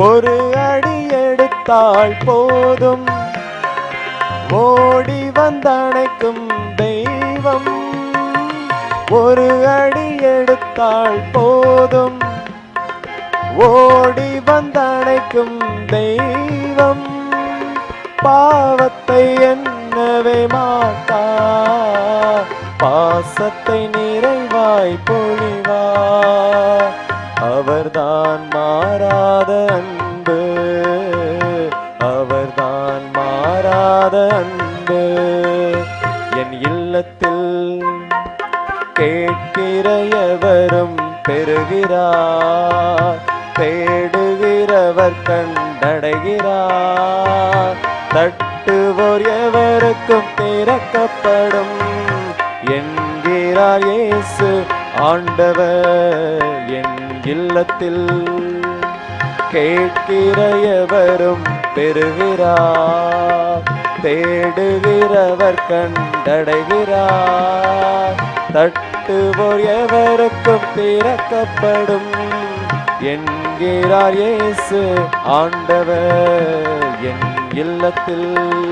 ஒரு அடி எடுத்தால் போதும். ஓடி வந்தணைக்கும் தெய்வம். ஒரு அடி எடுத்தால் போதும். ஓடி வந்தணைக்கும் தெய்வம். பாவத்தை என்னவே மாட்டா. பாசத்தை நிறைவாய் பொழிவா. அவர்தான் மாறாத அன்பு. அவர்தான் மாறாத அன்பு. என் இல்லத்தில் கேட்கிற எவரும் பெறுகிறார். தேடுகிறவர் கண்டடைகிறார். தட்டுவோர் எவருக்கும் திறக்கப்படும். என்கிறார் இயேசு ஆண்டவர். என் இல்லத்தில் கேட்கிறையவரும் பெறுகிறார். தேடுகிறவர் கண்டடைகிறார். தட்டுவோர் எவருக்கும் திறக்கப்படும் என்கிறார் இயேசு ஆண்டவர். என் இல்லத்தில்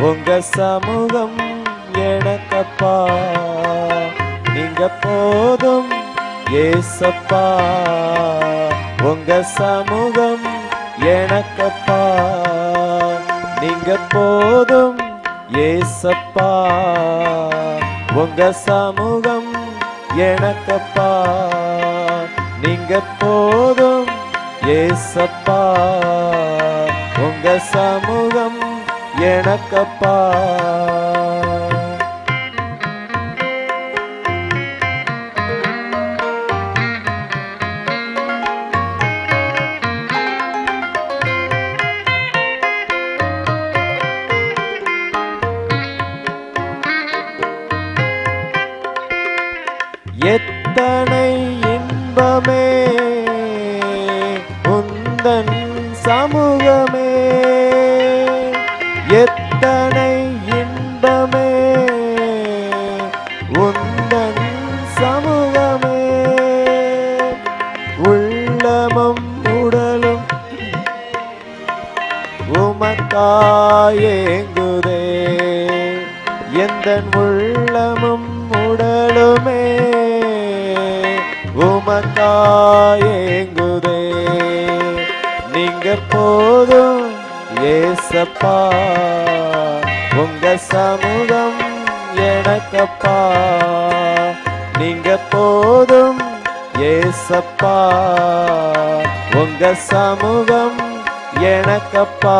உங்க சமூகம் எனக்கப்பா. நீங்க போதும் ஏசப்பா. உங்க சமூகம் எனக்கப்பா. நீங்க போதும் ஏசப்பா. உங்க சமூகம் எனக்கப்பா. நீங்க போதும் ஏசப்பா. உங்க சமூகம் எனக்கப்பா. எத்தனை இன்பமே உந்தன் சமூகமே. உள்ளமும் உடலும் உமக்காயேங்குதே. எந்த உள்ளமும் உடலுமே உமக்காயேங்குதே. நீங்க போதும் ஏசப்பா உங்க சமூகம் எனக்கப்பா. நீங்க போதும் ஏசப்பா உங்க சமூகம் எனக்கப்பா.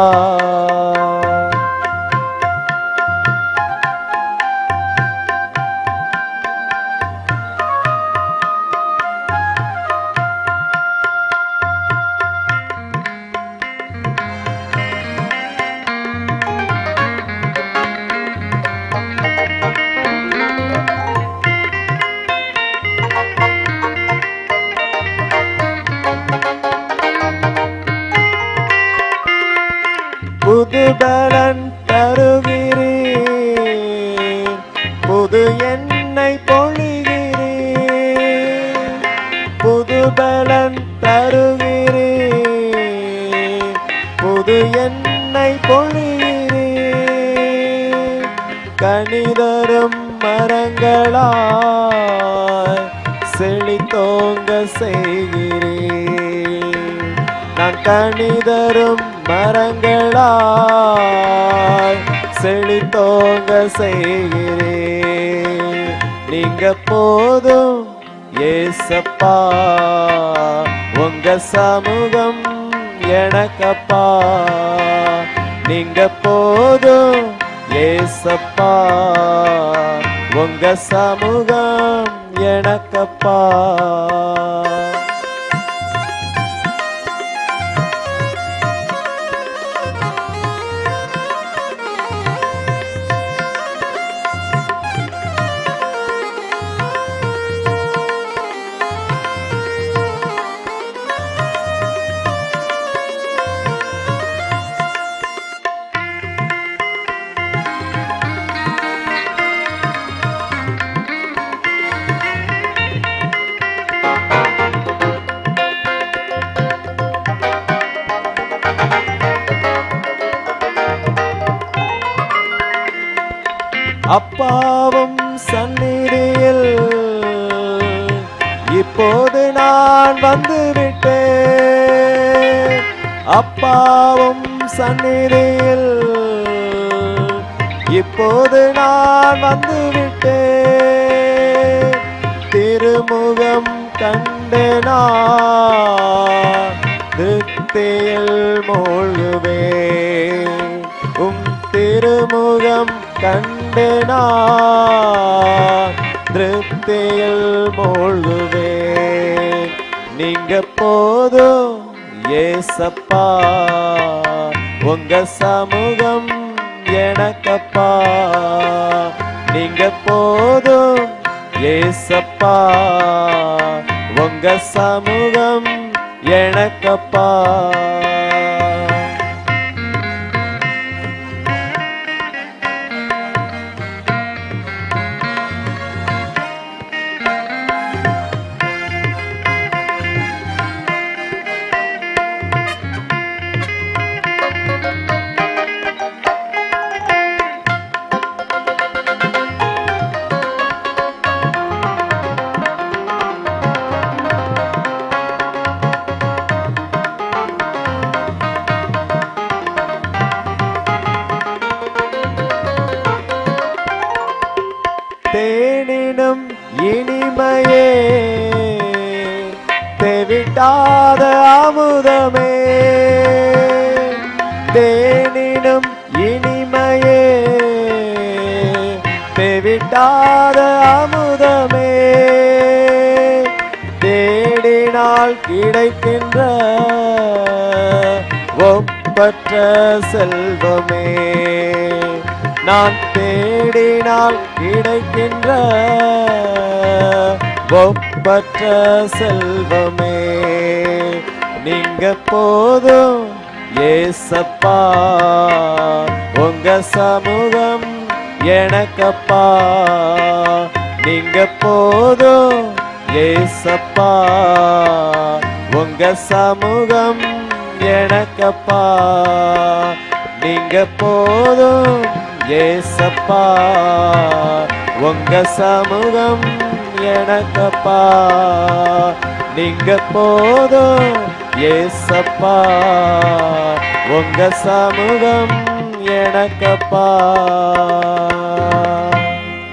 புது என்னை பொழிகிறே. புது பலன் தருகிறே. புது என்னை பொழிகிறே. கணிதரும் மரங்களாய் செழித்தோங்க செய்கிறீர் நான் கணிதரும் மரங்களாய் செழித்தோங்க செய்கிறே. நீங்க போதும் ஏசப்பா. உங்க சமூகம் எனக்கப்பா. நீங்க போதும் ஏசப்பா. உங்க சமூகம் எனக்கப்பா. அப்பாவும் சந்நிதியில். இப்போது நான் வந்துவிட்டேன் அப்பாவும் சந்நிதியில். இப்போது நான் வந்துவிட்டேன் திருமுகம் கண்டு நான் திருப்தியில் மூழ்குவேன். உம் திருமுகம் கண்டு கண்டு நான் திருப்தியில் மூழ்குவேன். நீங்க போதும் ஏசப்பா. உங்க சமூகம் எனக்கப்பா. நீங்க போதும் ஏசப்பா. உங்க சமூகம் எனக்கப்பா. தெவிட்டாத அமுதமே. தேடினால் கிடைக்கின்ற ஒப்பற்ற செல்வமே. நான் தேடினால் கிடைக்கின்ற ஒப்பற்ற செல்வமே. நீங்க போதும் ஏசப்பா உங்க சமூக எனக்கப்பா நீங்க போதும் ஏசப்பா. உங்க சமூகம் எனக்கப்பா நீங்க போதும் ஏசப்பா. உங்க சமூகம் எனக்கப்பா நீங்க போதும் ஏசப்பா. உங்க சமூகம் எனக்கப்பா